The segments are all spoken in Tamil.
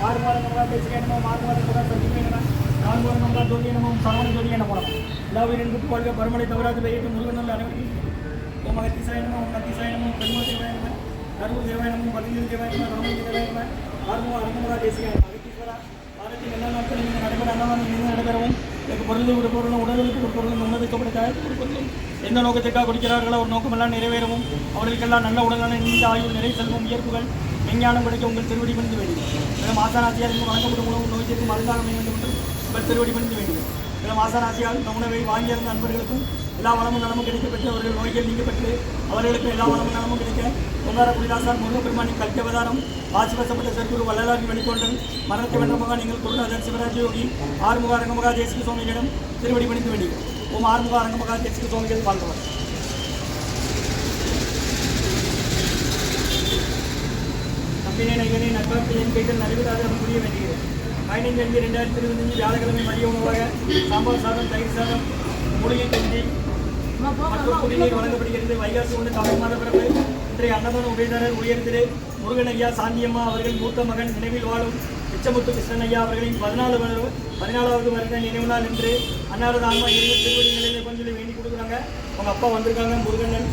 ಆರು ಮೂರ ನಂಬರ ಬೆಸಿಗೆ ನಮ್ಮ ಆರು ಮೂರ ನಂಬರ ಸಂಜೆ ನಾಲ್ಕು ಮೂರ ನಂಬರ ಜೋಗಿ ನಮ್ಮ ಸಾಮಾನ್ಯ ಜೋಗಿ ನಮ್ಮ ನಾವು ಏನು ಬಿಟ್ಟುಕೊಳ್ಳಿ ಬರಮಳಿ ನವರಾತ್ರಿ ಬೈಯಿಟ್ಟು ಮುರುಗನಲ್ಲಿ ಅನೇಕ ಓಮ ಗತಿಸಾಯ ನಮ್ಮ ಗತಿಸಾಯ ನಮ್ಮ ಬೆಂಗಳೂರು ದೇವಾಯ ನಮ್ಮ ಕಡೂರು ದೇವಾಯ ನಮ್ಮ ಬದಲಿ ದೇವಾಯ ನಮ್ಮ ರಾಮಲಿಂಗ ದೇವಾಯ ನಮ್ಮ ಆರು ಮೂರ ಆರು ಮೂರ ಬೆಸಿಗೆ எல்லா நாட்களும் நீங்கள் நடைபெற அன்னதானம் இணைந்து நடைபெறவும் எனக்கு பொருள் ஒரு பொருளும் உடலுக்கு ஒரு பொருளும் உணவுக்கப்பட எந்த நோக்கத்திற்காக கொடுக்கிறார்களோ ஒரு நோக்கமெல்லாம் நிறைவேறவும் அவர்களுக்கெல்லாம் நல்ல உடலான நீண்ட ஆயுள் நிறை செல்வம் இயற்புகள் விஞ்ஞானம் கிடைக்க உங்கள் திருவடி பணிந்து வேண்டும். மேலும் ஆசானாசியார் இங்கு வழங்கப்படும் உணவு நோய் சேர்த்து மருந்தாக அமைய வேண்டும் என்று உங்கள் திருவடி பணிந்து வேண்டும். மேலும் ஆசானாசியால் இந்த உணவை வாங்கியிருந்த நண்பர்களுக்கும் எல்லா வளமும் நலமும் கிடைக்கப்பட்டு அவர்கள் நோய்கள் நீக்கப்பட்டு அவர்களுக்கு எல்லா வளமும் நலமும் கிடைக்க பொன்னார குடிதாசார் முருகப்பெருமானின் கல்வி அவதாரம் ஆசிவசப்பட்ட சர்க்குரு வள்ளலாகி வெளிக்கொண்டன் மரணத்தை வென்ற நீங்கள் குருநாதன் சிவராஜ் யோகி ஆறுமுக அரங்கமகா தேசிக சுவாமிகளிடம் திருவடி பணிந்து வேண்டி. ஓம் ஆறுமுக அரங்கமகா தேசிக சுவாமிகள் வாழ்ந்தவர் தம்பினை நைகனை நட்பாக என் கைகள் நடைபெறாது அவன் புரிய வேண்டுகிறேன் பதினைந்து அஞ்சு ரெண்டாயிரத்தி இருபத்தஞ்சு வியாழக்கிழமை மதிய உணவாக சாம்பார் சாதம் தயிர் சாதம் மூலிகை கஞ்சி மற்றும் குடிநீர் வழங்கப்படுகிறது வைகாசி ஒன்று தமிழ் மாத பிறப்பு இன்றைய அன்னதான உபயதாரர் உயர்திரு முருகன் ஐயா சாந்தியம்மா அவர்கள் மூத்த மகன் நினைவில் வாழும் பிச்சமுத்து கிருஷ்ணன் ஐயா அவர்களின் பதினாலு வருட- பதினாலாவது வருட நினைவு நாள் என்று அன்னாரது ஆன்மா இருபது திருவடிகளில் கொஞ்சம் வேண்டி கொடுக்குறாங்க அவங்க அப்பா வந்திருக்காங்க முருகண்ணன்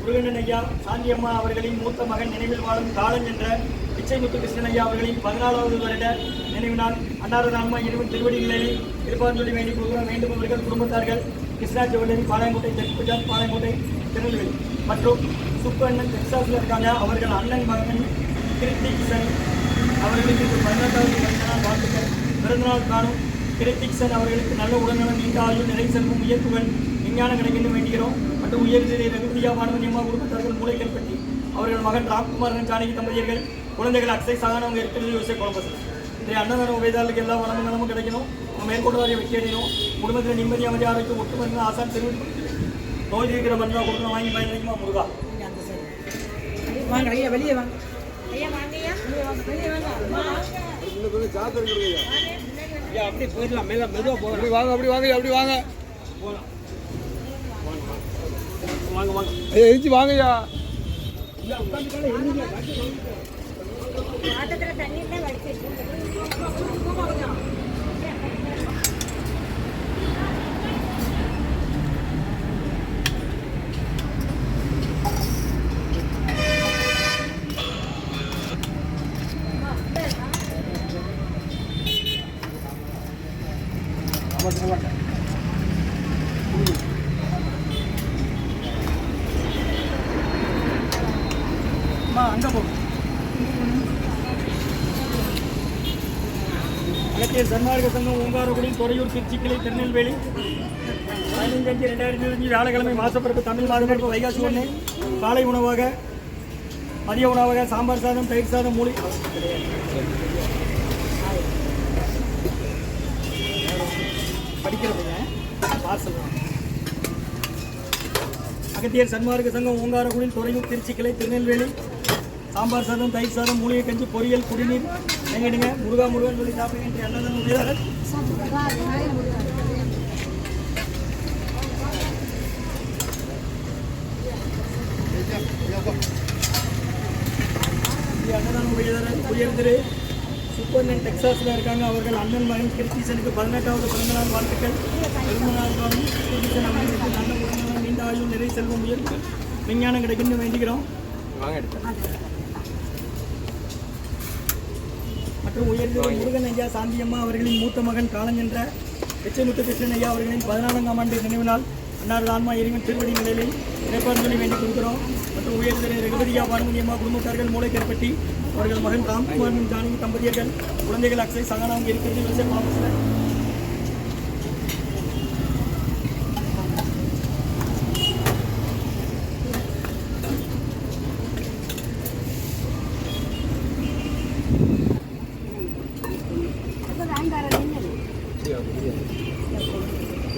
முருகண்ணன் ஐயா சாந்தியம்மா அவர்களின் மூத்த மகன் நினைவில் வாழும் காலன் என்ற பிச்சைமுத்து கிருஷ்ணன் ஐயா அவர்களின் பதினாலாவது வருட நினைவு நாள் அன்னாரது ஆன்மா இருவன் திருவடிகளில் இருப்பார் சொல்லி வேண்டி கொடுக்குற வேண்டுபவர்கள் குடும்பத்தார்கள். கிருஷ்ணா ஜுவல்லரி பாளையங்கோட்டை தெற்கு பஜார் பாளையங்கோட்டை திருநெல்வேலி மற்றும் சுப்பண்ணன் டெக்ஸாஸில் இருக்காங்க. அவர்கள் அண்ணன் மகன் கிருத்திக்சன் அவர்களுக்கு இன்று பதினெட்டாவது பிறந்தநாள் வாழ்த்துக்கள். பிறந்தநாள் காணும் கிருத்திக்சன் அவர்களுக்கு நல்ல உடல்நலம் நீண்ட ஆயுள் நிறை செல்வம் உயர்த்துவன் விஞ்ஞானம் கிடைக்கணும் வேண்டுகிறோம் மற்றும் உயர்நிலை ரகுதியா பானுமதியம்மா குடும்பத்தார்கள் மூளைக்கல் பற்றி அவர்கள் மகன் ராம்குமாரன் ஜானகி தம்பதியர்கள் குழந்தைகள் அக்ஸை சகானவங்க இருக்கிறது யோசிச்சு குழம்பு இன்றைய அன்னதான உபயதாளுக்கு எல்லா வளமும் நலமும் கிடைக்கணும். நம்ம மேற்கொண்டு வரைய வெற்றி அடையணும் குடும்பத்தில் நிம்மதி அமைதி ஆரோக்கியம் ஒட்டுமருந்து ஆசான் தெரிவித்து நோய் தீர்க்கிற மருந்தா கொடுக்கணும் வாங்கி வாங்க ஐயா வெளியே வாங்க ஐயா வாங்கய்யா ஐயா அப்படியே போயிடலாம் மேல மெதுவாக போகலாம் அப்படி வாங்க அப்படி வாங்க அப்படி வாங்க வாங்க வாங்க ஐயா வாங்கய்யா தண்ணி தான் வடிச்சு அம்மா அங்கே போகும் அகத்தியர் சன்மார்க்க சங்கம் ஓங்காரகுடி துறையூர் திருச்சிக்கிளை திருநெல்வேலி. பதினைஞ்சு அஞ்சு ரெண்டாயிரத்தி இருபத்தஞ்சு வியாழக்கிழமை மாசப்பிறப்பு தமிழ் மாதப்பிறப்பு வைகாசி ஒன்று. காலை உணவாக மதிய உணவாக சாம்பார் சாதம் தயிர் சாதம் மூலி. படிக்கிற பார்சல் அகத்தியர் சன்மார்க்க சங்கம் ஓங்காரகுடி துறையூர் திருச்சிக்கிளை திருநெல்வேலி. சாம்பார் சாதம் தயிர் சாதம் மூலிகை கஞ்சி பொரியல் குடிநீர். எங்கிடுங்க முருகா முருகன் சொல்லி சாப்பிடுங்க. அன்னதானம் உபயதாரர் ஸ்ரீ அன்னதானம் உயர் உயர்திரு சூப்பர்னன் டெக்ஸாஸில் இருக்காங்க. அவர்கள் அண்ணன் மகன் கிருத்திசனுக்கு பதினெட்டாவது பிறந்தநாள் வாழ்த்துக்கள். பிறந்தநாள் காலம் கிருத்திசன் நல்ல உடல்நலம் நீண்ட ஆயுள் நிறை செல்வம் உயர்வு விஞ்ஞானம் கிடைக்கும்னு வேண்டிக்கிறோம். வாங்க எடுத்து மற்றும் உயர்ந்த முருகன் ஐயா சாந்தியம்மா அவர்களின் மூத்த மகன் காலஞ்சென்ற எச்சமுத்துகிருஷ்ணன் ஐயா அவர்களின் பதினான்காம் ஆண்டு நினைவு நாள் அன்னாரது ஆன்மா இறைவன் திருவடி நிலையில் இறைப்பான் சொல்லி வேண்டிக் கொடுக்கிறோம் மற்றும் உயர்ந்த ரகுபதியா பானுமதி அம்மா குடும்பத்தார்கள் மூளை கருப்பட்டி அவர்கள் மகன் ராம்குமார் ஜானகி தம்பதியர்கள் குழந்தைகள் அக்ஷய் சகனாம் இருக்கிறது. விவசாய மாவட்டத்தில்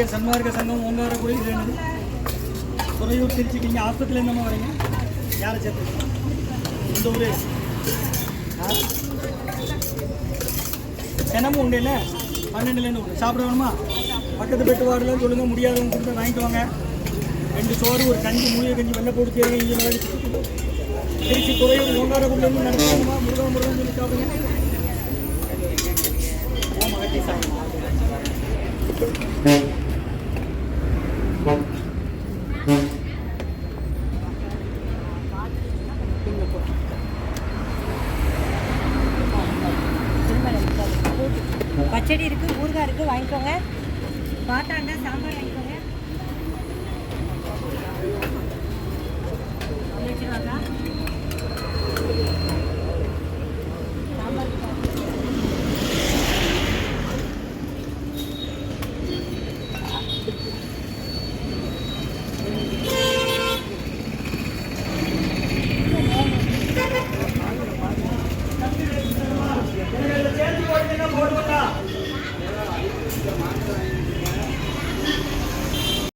இந்திய சன்மார்க்க சங்கம் ஓங்காரக்குடி இது என்னது? துறையூர் திருச்சிக்கு இங்கே ஆஸ்பத்திரியில் நம்ம வரீங்க யாரை சேர்த்து? இந்த ஊர். தினமும் உண்டு என்ன பன்னெண்டுலேருந்து உண்டு. சாப்பிட வேணுமா? பக்கத்து பெட்டு வார்டில் சொல்லுங்கள் முடியாதவங்க கொடுத்து வாங்கிட்டு வாங்க. ரெண்டு சோறு ஒரு கஞ்சி மூலிகை கஞ்சி வெள்ளை போட்டு தேவை இங்கே திருச்சி துறையூர் ஓங்காரக்குடியிலேருந்து நடத்துவாங்கம்மா முருகன் முருகன் சொல்லி சாப்பிடுங்க. பச்சடி இருக்கு ஊறுகாய் இருக்கு வாங்கிக்கோங்க. பாத்தாண்டா சாம்பார் வாங்கிக்கோங்க. வச்சுருவாங்க